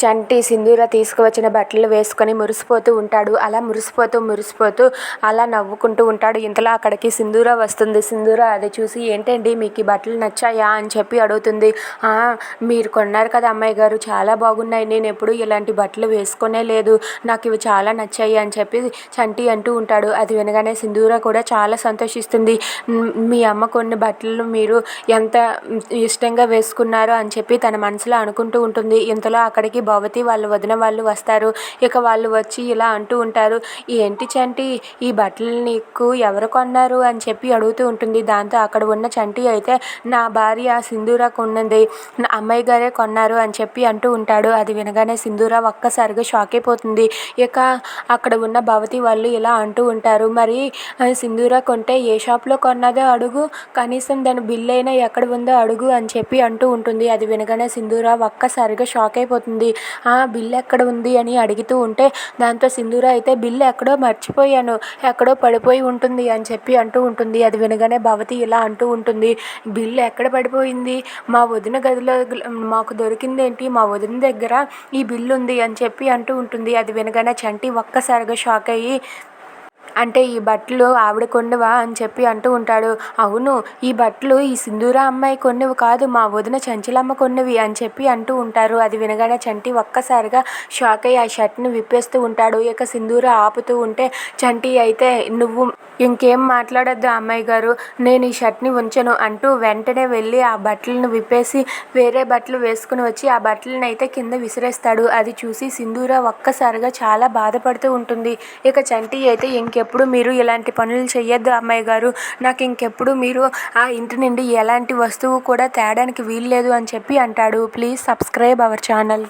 చంటి సింధూర తీసుకువచ్చిన బట్టలు వేసుకొని మురిసిపోతూ ఉంటాడు. అలా మురిసిపోతూ మురిసిపోతూ అలా నవ్వుకుంటూ ఉంటాడు. ఇంతలో అక్కడికి సింధూర వస్తుంది. సింధూర అది చూసి ఏంటండి మీకు ఈ బట్టలు నచ్చాయా? అని చెప్పి అడుగుతుంది. మీరు కొన్నారు కదా అమ్మాయి గారు చాలా బాగున్నాయి. నేను ఎప్పుడు ఇలాంటి బట్టలు వేసుకునే లేదు. నాకు ఇవి చాలా నచ్చాయి అని చెప్పి చంటి అంటూ ఉంటాడు. అది వినగానే సింధూర కూడా చాలా సంతోషిస్తుంది. మీ అమ్మ కొన్ని బట్టలు మీరు ఎంత ఇష్టంగా వేసుకున్నారో అని చెప్పి తన మనసులో అనుకుంటూ ఉంటుంది. ఇంతలో అక్కడికి భవతి వాళ్ళ వదిన వాళ్ళు వస్తారు. ఇక వాళ్ళు వచ్చి ఇలా అంటూ ఉంటారు. ఏంటి చంటి ఈ బట్టలు నీకు ఎవరు కొన్నారు? అని చెప్పి అడుగుతూ ఉంటుంది. దాంతో అక్కడ ఉన్న చంటి అయితే నా భార్య సింధూరా కొన్నది. నా అమ్మాయి గారే కొన్నారు అని చెప్పి అంటూ ఉంటాడు. అది వినగానే సింధూర ఒక్కసారిగా షాక్ అయిపోతుంది. ఇక అక్కడ ఉన్న భవతి వాళ్ళు ఇలా అంటూ ఉంటారు. మరి సింధూరా సింధూర కొంటే ఏ షాప్లో కొన్నదో అడుగు. కనీసం దాని బిల్ అయినా ఎక్కడ ఉందో అడుగు అని చెప్పి అంటూ ఉంటుంది. అది వినగానే సింధూర ఒక్కసారిగా షాక్ అయిపోతుంది. బిల్ ఎక్కడ ఉంది? అని అడుగుతూ ఉంటే దాంతో సింధూర అయితే బిల్ ఎక్కడో మర్చిపోయాను ఎక్కడో పడిపోయి ఉంటుంది అని చెప్పి అంటూ ఉంటుంది. అది వినగానే భవతి ఇలా అంటూ ఉంటుంది బిల్ ఎక్కడ పడిపోయింది? మా వదిన గదిలో మాకు దొరికిందేంటి? మా వదిన దగ్గర ఈ బిల్లు ఉంది అని చెప్పి అంటూ ఉంటుంది. అది వినగానే చంటి ఒక్కసారిగా షాక్ అయ్యి అంటే ఈ బట్టలు ఆవిడ కొన్నవా అని చెప్పి అంటూ ఉంటాడు. అవును ఈ బట్టలు ఈ సింధూర అమ్మాయి కొన్నవి కాదు మా వదిన చంచలమ్మ కొన్నవి అని చెప్పి అంటూ ఉంటారు. అది వినగానే చంటి ఒక్కసారిగా షాక్ అయ్యి ఆ షర్ట్ని విప్పేస్తూ ఉంటాడు. ఇక సింధూర ఆపుతూ ఉంటే చంటి అయితే నువ్వు ఇంకేం మాట్లాడొద్దు అమ్మాయి గారు నేను ఈ షర్ట్ని ఉంచను అంటూ వెంటనే వెళ్ళి ఆ బట్టలను విప్పేసి వేరే బట్టలు వేసుకుని వచ్చి ఆ బట్టలను అయితే కింద విసిరేస్తాడు. అది చూసి సింధూర ఒక్కసారిగా చాలా బాధపడుతూ ఉంటుంది. ఇక చంటి అయితే ఇంకే ఇంకెప్పుడు మీరు ఇలాంటి పనులు చేయొద్దు అమ్మాయి గారు. నాకు ఇంకెప్పుడు మీరు ఆ ఇంటి నుండి ఎలాంటి వస్తువు కూడా తేడానికి వీల్లేదు అని చెప్పి అంటాడు. Please subscribe our channel.